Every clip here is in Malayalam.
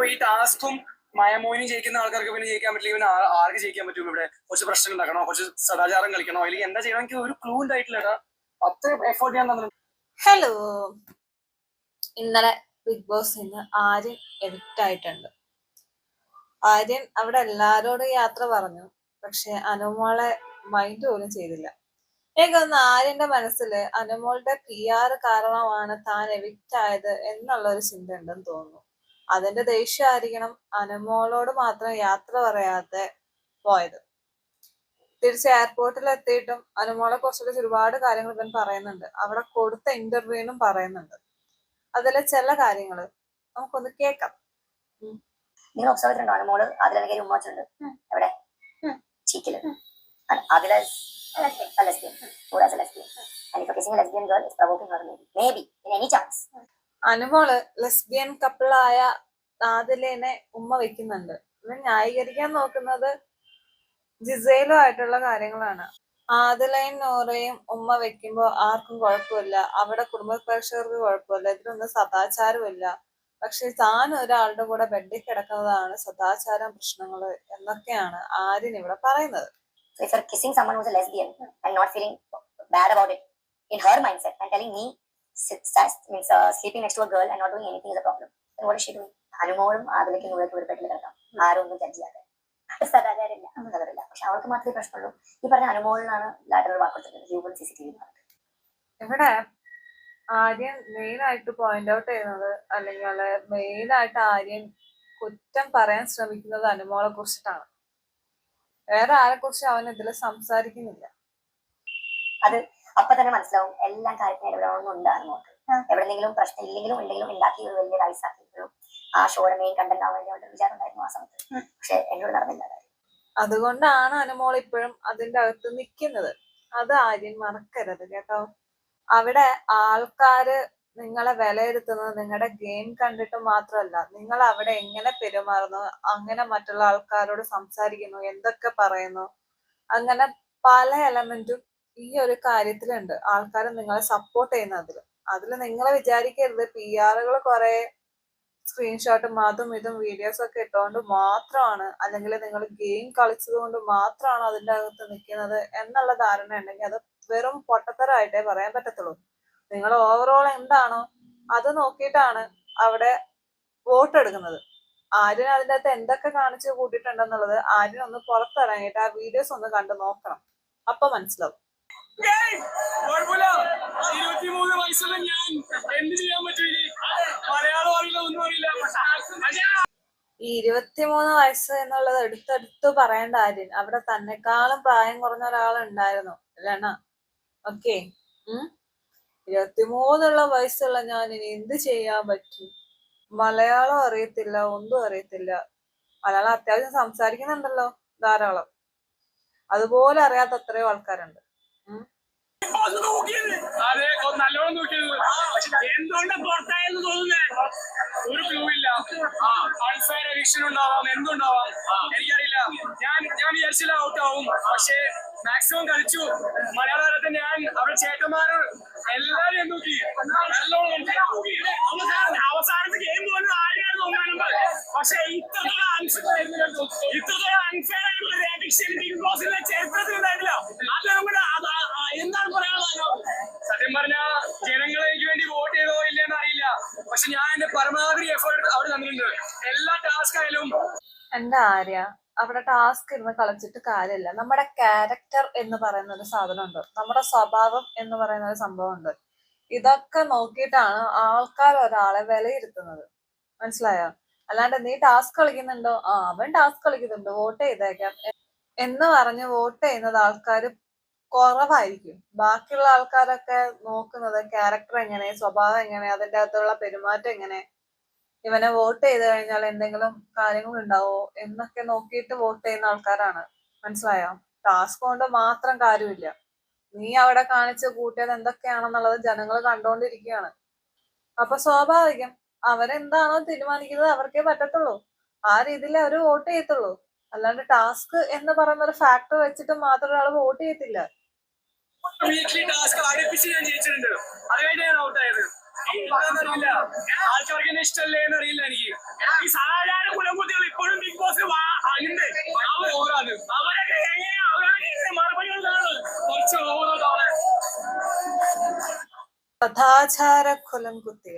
ഇപ്പൊ ഈ ടാസ്കും മയമോഹിനി ജയിക്കുന്ന ആൾക്കാർക്ക് പിന്നെ ജയിക്കാൻ പറ്റില്ല. ഇവന് ആർക്ക് ജയിക്കാൻ പറ്റും ഇവിടെ? കുറച്ച് പ്രശ്നം ഉണ്ടാക്കണോ? കുറച്ച് സദാചാരം കളിക്കണോ? അല്ലെങ്കിൽ എന്താ ചെയ്യണം? എനിക്ക് ഒരു ക്ലൂ ഉണ്ടായിട്ടില്ല അത്ര എഫേർട്ട് ഞാൻ തന്നിട്ടുണ്ട്. ഹലോ ഇന്നലെ ബിഗ് ബോസ് ഇന്ന് ആര്യൻ എഡിക്റ്റ് ആയിട്ടുണ്ട്. ആര്യൻ അവിടെ എല്ലാരോടും യാത്ര പറഞ്ഞു. പക്ഷെ അനുമോളെ മൈൻഡ് പോലും ചെയ്തില്ല. എനിക്കൊന്ന് ആര്യന്റെ മനസ്സിൽ അനുമോളുടെ പി ആർ കാരണമാണ് താൻ എവിക്റ്റ് ആയത് എന്നുള്ള ഒരു ചിന്ത ഉണ്ടെന്ന് തോന്നുന്നു. അതിന്റെ ദേഷ്യമായിരിക്കണം അനുമോളോട് മാത്രം യാത്ര പറയാതെ പോയത് തിരിച്ച് എയർപോർട്ടിൽ എത്തിയിട്ടും അനുമോളെ കുറിച്ചുള്ള ഒരുപാട് കാര്യങ്ങൾ ഇവൻ പറയുന്നുണ്ട് അവിടെ കൊടുത്ത ഇന്റർവ്യൂവിനും പറയുന്നുണ്ട് അതിലെ ചില കാര്യങ്ങൾ നമുക്കൊന്ന് കേൾക്കാം നിങ്ങൾ ഒബ്സർവ് ചെയ്തിട്ടുണ്ടോ അനുമോൾ അതിലെ കയറി ഉമ്മ വെച്ചിട്ടുണ്ട്. എവിടെ. ചീക്കിൽ അതിലെ lesbian. Who has a lesbian? And if you're kissing a lesbian girl, it's provoking her maybe. Maybe. In any chance. Anumol lesbian കപ്പിളായ നാദിലേനെ ഉമ്മ വെക്കുന്നുണ്ട്. ഇവൻ ന്യായീകരിക്കാൻ നോക്കുന്നത് ജിസേലോ ആയിട്ടുള്ള കാര്യങ്ങളാണ്. ആദിലയും നോറയും ഉമ്മ വെക്കുമ്പോൾ ആർക്കും കുഴപ്പമില്ല. അവിടെ കുടുംബ പ്രേക്ഷകർക്ക് കുഴപ്പമില്ല. ഇതിലൊന്നും സദാചാരമില്ല പക്ഷെ താൻ ഒരാളുടെ കൂടെ ബെഡിൽ കിടക്കുന്നതാണ് സദാചാരം പ്രശ്നങ്ങൾ എന്നൊക്കെയാണ് ആര്യൻ ഇവിടെ പറയുന്നത്. So if you're kissing someone who's a lesbian and not feeling bad about it, in her mindset, and telling me next to a girl and not doing anything is a problem, then what is she doing? അനുമോളും അതിലേക്ക് നൂലേക്ക് ഒരു പെട്ടിൽ കിടക്കാം. ആരും ഒന്നും ജഡ്ജ് ചെയ്യാതെ സദാചാരമില്ല. ഒന്നും കഥറില്ല പക്ഷെ അവൾക്ക് മാത്രമേ പ്രശ്നമുള്ളൂ. ഈ പറഞ്ഞ അനുമോളിനാണ് ലാറ്ററൽ വാക്ക് കൊടുത്തിട്ടുള്ളത് human C C T V ഇവിടെ ആര്യൻ മെയിൻ ആയിട്ട് പോയിന്റ് ഔട്ട് ചെയ്യുന്നത് അല്ലെങ്കിൽ മെയിൻ ആയിട്ട് ആര്യൻ കുറ്റം പറയാൻ ശ്രമിക്കുന്നത് അനുമോളെ കുറിച്ചിട്ടാണ്. വേറെ ആരെ കുറിച്ച് അവൻ ഇതിൽ സംസാരിക്കുന്നില്ല. അപ്പൊ തന്നെ മനസ്സിലാവും എല്ലാ കാര്യത്തിനും ഇടപെടണമെന്നുണ്ട് അങ്ങോട്ട്. എവിടെന്നെങ്കിലും പ്രശ്നം ഇല്ലെങ്കിലും ഉണ്ടെങ്കിലും ഉണ്ടാക്കി ഒരു വലിയ റൈസ് ആക്കി ഒരു ആ ഷോയുടെ മെയിൻ കണ്ടന്റ് ആവാൻ വേണ്ടി വിചാരം ഉണ്ടായിരുന്നു ആ സമയത്ത്. പക്ഷെ എന്നോട് നടന്നില്ല കാര്യം. അതുകൊണ്ടാണ് അനുമോൾ ഇപ്പോഴും അതിന്റെ അകത്ത് നിൽക്കുന്നത്. അത് ആര്യൻ മറക്കരുത് കേട്ടോ. അവിടെ ആൾക്കാര് നിങ്ങളെ വിലയിരുത്തുന്നത് നിങ്ങളുടെ ഗെയിം കണ്ടിട്ട് മാത്രമല്ല നിങ്ങൾ അവിടെ എങ്ങനെ പെരുമാറുന്നു അങ്ങനെ മറ്റുള്ള ആൾക്കാരോട് സംസാരിക്കുന്നു എന്തൊക്കെ പറയുന്നു അങ്ങനെ പല എലമെന്റും ഈ ഒരു കാര്യത്തിലുണ്ട്. ആൾക്കാർ നിങ്ങളെ സപ്പോർട്ട് ചെയ്യുന്നതിൽ അതിൽ. നിങ്ങളെ വിചാരിക്കരുത്. പി ആറുകൾ കുറെ സ്ക്രീൻഷോട്ടും അതും ഇതും വീഡിയോസ് ഒക്കെ ഇട്ടുകൊണ്ട് മാത്രമാണ്. അല്ലെങ്കിൽ നിങ്ങൾ ഗെയിം കളിച്ചത് കൊണ്ട് മാത്രമാണ് അതിന്റെ അകത്ത് നിൽക്കുന്നത് എന്നുള്ള ധാരണ ഉണ്ടെങ്കിൽ അത് വെറും പൊട്ടത്തരമായിട്ടേ പറയാൻ പറ്റത്തുള്ളൂ. നിങ്ങൾ ഓവറോൾ എന്താണോ അത് നോക്കിയിട്ടാണ് അവിടെ വോട്ട് എടുക്കുന്നത്. ആര്യൻ അതിന്റെ അകത്ത് എന്തൊക്കെ കാണിച്ച് കൂട്ടിയിട്ടുണ്ടെന്നുള്ളത് ആര്യൻ ഒന്ന് പുറത്തിറങ്ങിയിട്ട് ആ വീഡിയോസ് ഒന്ന് കണ്ടു നോക്കണം. അപ്പൊ മനസ്സിലാവും. കുഴപ്പമില്ല. ഇരുപത്തിമൂന്ന് വയസ്സുള്ള ഞാൻ. എന്ത് ചെയ്യാൻ പറ്റും മലയാളം അറിയില്ല ഒന്നും അറിയില്ല. ഈ ഇരുപത്തിമൂന്ന് വയസ്സ് എന്നുള്ളത് എടുത്തെടുത്ത് പറയേണ്ട ആര്യൻ അവിടെ തന്നെക്കാളും പ്രായം കുറഞ്ഞ ഒരാളുണ്ടായിരുന്നു അല്ലേണ ഓക്കെ. ഉം? ഇരുപത്തിമൂന്നുള്ള വയസ്സുള്ള ഞാൻ ഇനി എന്ത് ചെയ്യാൻ പറ്റും? മലയാളം അറിയത്തില്ല ഒന്നും അറിയത്തില്ല. മലയാളം അത്യാവശ്യം സംസാരിക്കുന്നുണ്ടല്ലോ ധാരാളം. അതുപോലെ അറിയാത്ത അത്രയും ആൾക്കാരുണ്ട്. അതെ നല്ലോണം നോക്കിയത്. എന്തുകൊണ്ട് പുറത്തായെന്ന് തോന്നുന്നേ? ഒരു ക്ലൂ ഇല്ല. അൺഫെയർ ഉണ്ടാവാം. എന്തുണ്ടാവാം? എനിക്കറിയില്ല. ഞാൻ ഞാൻ വിചാരിച്ചില്ല ഔട്ട് ആവും. പക്ഷേ മാക്സിമം കളിച്ചു. മലയാള താരത്തെ ഞാൻ അവിടെ ചേട്ടന്മാർ എല്ലാരും നോക്കി? നല്ലോണം അവസാനത്തെ ഗെയിം പോലും ആരെയാണ് തോന്നാനുണ്ട് പക്ഷേ ഇത്രത്തോളം ഇത്രത്തോളം അൺഫെയർ ആയിട്ടുള്ള ചരിത്രത്തിൽ ഉണ്ടായിട്ടില്ല. അത് നമ്മുടെ എന്താണ് പറയാനുള്ളത്? സത്യം പറഞ്ഞ ജനങ്ങൾ എനിക്ക് വേണ്ടി വോട്ട് ചെയ്തോ ഇല്ലെന്ന് അറിയില്ല. പക്ഷെ ഞാൻ എന്റെ പരമാവധി എഫേർട്ട് അവിടെ തന്നിട്ടുണ്ട്. എല്ലാ ടാസ്ക് ആയാലും എന്റെ ആര്യ? അവിടെ ടാസ്ക് ഇരുന്ന് കളിച്ചിട്ട് കാര്യമില്ല. നമ്മുടെ ക്യാരക്ടർ എന്ന് പറയുന്ന ഒരു സാധനമുണ്ട്. നമ്മുടെ സ്വഭാവം എന്ന് പറയുന്ന ഒരു സംഭവമുണ്ട്. ഇതൊക്കെ നോക്കിയിട്ടാണ് ആൾക്കാർ ഒരാളെ വിലയിരുത്തുന്നത്. മനസ്സിലായോ? അല്ലാണ്ട് നീ ടാസ്ക് കളിക്കുന്നുണ്ടോ? ആ അവൻ ടാസ്ക് കളിക്കുന്നുണ്ട്. വോട്ട് ചെയ്തേക്കാം. എന്ന് പറഞ്ഞ് വോട്ട് ചെയ്യുന്നത് ആൾക്കാർ കുറവായിരിക്കും. ബാക്കിയുള്ള ആൾക്കാരൊക്കെ നോക്കുന്നത് ക്യാരക്ടർ എങ്ങനെ സ്വഭാവം എങ്ങനെ അതിന്റെ അകത്തുള്ള പെരുമാറ്റം എങ്ങനെ? ഇവനെ വോട്ട് ചെയ്ത് കഴിഞ്ഞാൽ എന്തെങ്കിലും കാര്യങ്ങൾ ഉണ്ടാവോ എന്നൊക്കെ നോക്കിയിട്ട് വോട്ട് ചെയ്യുന്ന ആൾക്കാരാണ്. മനസ്സിലായോ? ടാസ്ക് കൊണ്ട് മാത്രം കാര്യമില്ല. നീ അവിടെ കാണിച്ച് കൂട്ടിയത് എന്തൊക്കെയാണെന്നുള്ളത് ജനങ്ങൾ കണ്ടോണ്ടിരിക്കുകയാണ് അപ്പൊ സ്വാഭാവികം അവരെന്താണോ തീരുമാനിക്കുന്നത് അവർക്കേ പറ്റത്തുള്ളൂ. ആ രീതിയിൽ അവർ വോട്ട് ചെയ്യത്തുള്ളൂ. അല്ലാണ്ട് ടാസ്ക് എന്ന് പറയുന്ന ഒരു ഫാക്ടർ വെച്ചിട്ട് മാത്രം ഒരാൾ വോട്ട് ചെയ്യത്തില്ല. വീക്കിലി ടാസ്ക് അടുപ്പിച്ച് ഞാൻ ജയിച്ചിട്ടുണ്ട്. അതുവേണ്ടി ഞാൻ ഔട്ടായത് ആൾക്കാർക്ക് എന്നെ ഇഷ്ടമല്ലേ എന്ന് അറിയില്ല എനിക്ക്. ഈ സാധാരണ കുലംകുത്തികൾ ഇപ്പോഴും ബിഗ് ബോസ് ഉണ്ട്. അവരത് അവരൊക്കെ കുറച്ച്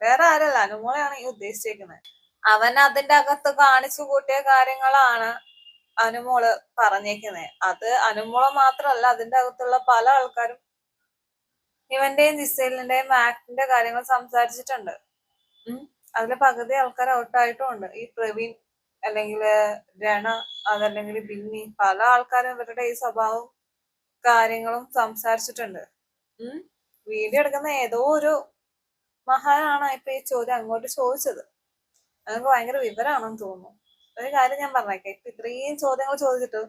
വേറെ ആരല്ല. അനുമോളെയാണ് ഈ ഉദ്ദേശിച്ചേക്കുന്നത്. അവൻ അതിന്റെ അകത്ത് കാണിച്ചു കൂട്ടിയ കാര്യങ്ങളാണ് അനുമോൾ പറഞ്ഞേക്കുന്നത് അത് അനുമോൾ മാത്രമല്ല അതിന്റെ അകത്തുള്ള പല ആൾക്കാരും ഇവന്റെയും ജിസേലിന്റെയും ആക്ടിന്റെ കാര്യങ്ങൾ സംസാരിച്ചിട്ടുണ്ട്. അതിൽ പകുതി ആൾക്കാർ ഔട്ടായിട്ടും ഉണ്ട്. ഈ പ്രവീൺ അല്ലെങ്കിൽ രണ അതല്ലെങ്കിൽ ബിന്നി പല ആൾക്കാരും ഇവരുടെ ഈ സ്വഭാവവും കാര്യങ്ങളും സംസാരിച്ചിട്ടുണ്ട്. വീഡിയോ എടുക്കുന്ന ഏതോ ഒരു മഹാനാണ് ഇപ്പൊ ഈ ചോദ്യം അങ്ങോട്ട് ചോദിച്ചത്. അതൊക്കെ ഭയങ്കര വിവരമാണെന്ന് തോന്നുന്നു. ഒരു കാര്യം ഞാൻ പറഞ്ഞേക്കെ. ഇപ്പൊ ഇത്രയും ചോദ്യങ്ങൾ ചോദിച്ചിട്ട്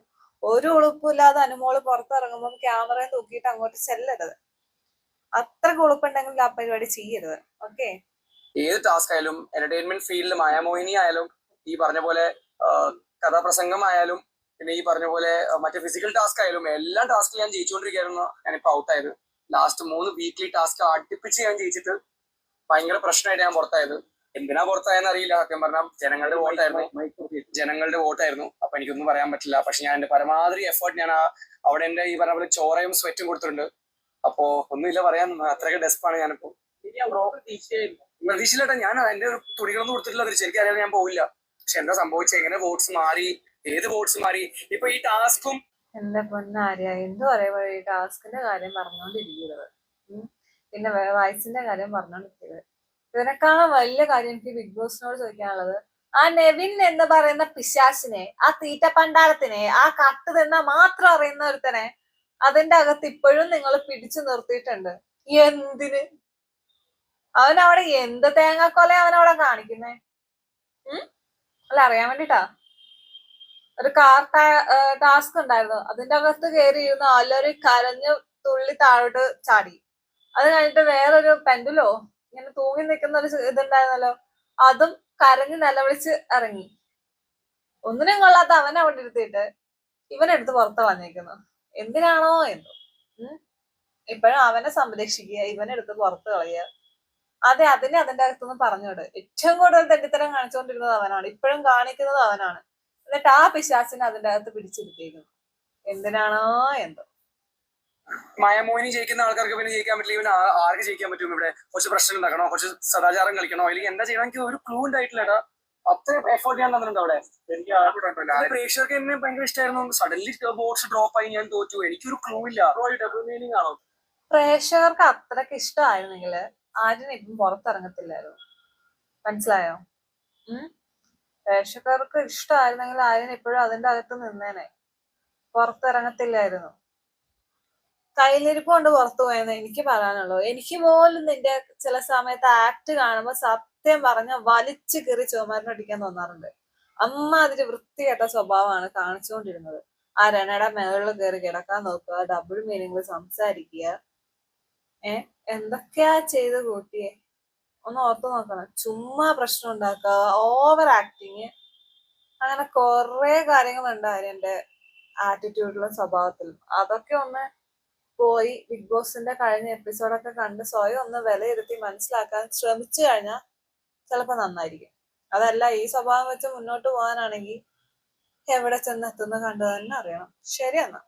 ഒരു ഉളുപ്പില്ലാതെ അനുമോൾ പുറത്തിറങ്ങുമ്പോൾ ക്യാമറയും തൂക്കിയിട്ട് അങ്ങോട്ട് ചെല്ലരുത്. അത്ര ഉളുപ്പുണ്ടെങ്കിൽ ആ പരിപാടി ചെയ്യരുത്. ഓക്കെ? ഏത് ടാസ്ക് ആയാലും എന്റർടൈൻമെന്റ് ഫീൽഡിൽ മായാമോഹിനി ആയാലും ഈ പറഞ്ഞ പോലെ കഥാപ്രസംഗം ആയാലും പിന്നെ ഈ പറഞ്ഞ പോലെ മറ്റേ ഫിസിക്കൽ ടാസ്ക് ആയാലും എല്ലാ ടാസ്കും ഞാൻ ജയിച്ചുകൊണ്ടിരിക്കുകയായിരുന്നു ഞാനിപ്പോ ഔട്ടായത് ലാസ്റ്റ് മൂന്ന് വീക്ക്ലി ടാസ്ക് അടുപ്പിച്ച് ഞാൻ ജയിച്ചിട്ട് ഭയങ്കര പ്രശ്നമായിട്ട് ഞാൻ പുറത്തായത്. എന്തിനാ പുറത്തായെന്ന് അറിയില്ല. സത്യം പറഞ്ഞാൽ ജനങ്ങളുടെ വോട്ടായിരുന്നു. ജനങ്ങളുടെ വോട്ടായിരുന്നു. അപ്പൊ എനിക്കൊന്നും പറയാൻ പറ്റില്ല. പക്ഷെ ഞാൻ എന്റെ പരമാവധി എഫേർട്ട് ഞാൻ ആ- അവിടെ എന്റെ ഈ പറഞ്ഞ പോലെ ചോറയും സ്വെറ്റും കൊടുത്തിട്ടുണ്ട്. അപ്പോ ഒന്നുമില്ല പറയാൻ. അത്രയൊക്കെ ഡെസ്പാണ് ഞാനിപ്പോ. പ്രതീക്ഷയില്ല ഞാൻ എന്റെ ഒരു തുണികളൊന്നും കൊടുത്തിട്ടില്ല. തിരിച്ച് എനിക്കറിയാൻ ഞാൻ പോവില്ല. പക്ഷെ എന്താ സംഭവിച്ചത് എങ്ങനെ വോട്ട്സ് മാറി? ഏത് വോട്ട്സ് മാറി? ഇപ്പൊ ഈ ടാസ്കും എന്റെ പൊന്നാര്യ എന്ത് പറയുമ്പോ ഈ ടാസ്കിന്റെ കാര്യം പറഞ്ഞോണ്ടിരിക്കുന്നത്. പിന്നെ വയസ്സിന്റെ കാര്യം പറഞ്ഞോണ്ടിരിക്കരുത് ഇതിനേക്കാളും വലിയ കാര്യം എനിക്ക് ബിഗ് ബോസിനോട് ചോദിക്കാനുള്ളത്. ആ നെവിൻ എന്ന് പറയുന്ന പിശാസിനെ ആ തീറ്റ പണ്ടാരത്തിനെ ആ കട്ട് തിന്ന മാത്രം അറിയുന്ന ഒരുത്തനെ അതിന്റെ അകത്ത് ഇപ്പോഴും നിങ്ങൾ പിടിച്ചു നിർത്തിയിട്ടുണ്ട്. എന്തിന്? അവൻ അവിടെ എന്ത് തേങ്ങാക്കൊല അവൻ അവിടെ കാണിക്കുന്നേ? ഉം? അല്ല അറിയാൻ വേണ്ടിട്ടാ. ഒരു കാർ ടാസ്ക് ഉണ്ടായിരുന്നു. അതിന്റെ അകത്ത് കയറി ഇരുന്ന് എല്ലാവരും കരഞ്ഞ് തുള്ളി താഴോട്ട് ചാടി. അത് കഴിഞ്ഞിട്ട് വേറൊരു പെൻഡുലോ? ഇങ്ങനെ തൂങ്ങി നിൽക്കുന്ന ഒരു ഇതുണ്ടായിരുന്നല്ലോ. അതും കരഞ്ഞ് നിലവിളിച്ച് ഇറങ്ങി. ഒന്നിനും കൊള്ളാത്ത അവനെ അവിടെ ഇരുത്തിയിട്ട് ഇവനെടുത്ത് പുറത്ത് വന്നേക്കുന്നു എന്തിനാണോ എന്തോ. ഇപ്പോഴും അവനെ സംരക്ഷിക്കുക ഇവനെടുത്ത് പുറത്ത് കളയുക. അതെ അതിനെ അതിന്റെ അകത്തുനിന്ന് പറഞ്ഞോട് ഏറ്റവും കൂടുതൽ തെറ്റിത്തരം കാണിച്ചുകൊണ്ടിരുന്നത് അവനാണ്. ഇപ്പോഴും കാണിക്കുന്നത് അവനാണ്. എന്നിട്ട് ആ പിശാസിനെ അതിന്റെ അകത്ത് പിടിച്ചിരുത്തിയേക്കുന്നു. എന്തിനാണോ എന്തോ. മായാമോഹിനി ജയിക്കുന്ന ആൾക്കാർക്ക് പിന്നെ ജയിക്കാൻ പറ്റില്ല. ഇവന് ആർക്ക് ജയിക്കാൻ പറ്റും ഇവിടെ? കുറച്ച് പ്രശ്നം ഉണ്ടാക്കണോ? കുറച്ച് സദാചാരം കളിക്കണോ? അല്ലെങ്കിൽ എന്താ ചെയ്യണം? എനിക്ക് ഒരു ക്ലൂ ഉണ്ടായിട്ടില്ല അത്ര എഫേർട്ട് ഞാൻ തന്നിട്ടുണ്ട് അവിടെ. പ്രേക്ഷകർക്ക് എന്നെ ഭയങ്കര ഇഷ്ടമായിരുന്നു സഡൻലി ബോർഡ്സ് ഡ്രോപ്പ് ആയി. ഞാൻ തോറ്റു. എനിക്കൊരു ക്ലൂ ഇല്ല. ഡബിൾ മീനിങ് ആണോ? പ്രേക്ഷകർക്ക് അത്രയ്ക്ക് ഇഷ്ടമായിരുന്നെങ്കിൽ ആരും ഇപ്പം പുറത്തിറങ്ങത്തില്ലായിരുന്നു. മനസ്സിലായോ? ഉം? പ്രേക്ഷകർക്ക് ഇഷ്ടമായിരുന്നെങ്കിൽ ആര്യൻ ഇപ്പോഴും അതിന്റെ അകത്ത് നിന്നേനെ. പുറത്തിറങ്ങത്തില്ലായിരുന്നു. കയ്യിലിരിപ്പ് കൊണ്ട് പുറത്തു പോയെന്ന് എനിക്ക് പറയാനുള്ളൂ. എനിക്ക് പോലും നിന്റെ ചില സമയത്ത് ആക്ട് കാണുമ്പോൾ സത്യം പറഞ്ഞ വലിച്ചു കയറി ചുമരിനടിക്കാൻ തോന്നാറുണ്ട്. അമ്മ അതിന്റെ വൃത്തികെട്ട സ്വഭാവമാണ് കാണിച്ചുകൊണ്ടിരുന്നത്. ആ രണയുടെ മേളിൽ കയറി കിടക്കാൻ നോക്കുക ഡബിൾ മീനിങ്ങിൽ സംസാരിക്കുക. ഏ എന്തൊക്കെയാ ചെയ്ത് കൂട്ടിയെ? ഒന്ന് ഓർത്ത് നോക്കണം. ചുമ്മാ പ്രശ്നം ഉണ്ടാക്കുക ഓവർ ആക്ടിങ് അങ്ങനെ കുറെ കാര്യങ്ങളുണ്ട് അതിന്റെ ആറ്റിറ്റ്യൂഡിലും സ്വഭാവത്തിലും. അതൊക്കെ ഒന്ന് പോയി ബിഗ് ബോസിന്റെ കഴിഞ്ഞ എപ്പിസോഡൊക്കെ കണ്ട് സ്വയം ഒന്ന് വിലയിരുത്തി മനസ്സിലാക്കാൻ ശ്രമിച്ചു കഴിഞ്ഞാൽ ചിലപ്പോൾ നന്നായിരിക്കും. അതല്ല ഈ സ്വഭാവം വെച്ച് മുന്നോട്ട് പോകാനാണെങ്കിൽ എവിടെ ചെന്നെത്തുന്ന കണ്ടു തന്നെ അറിയണം. ശരിയെന്നാ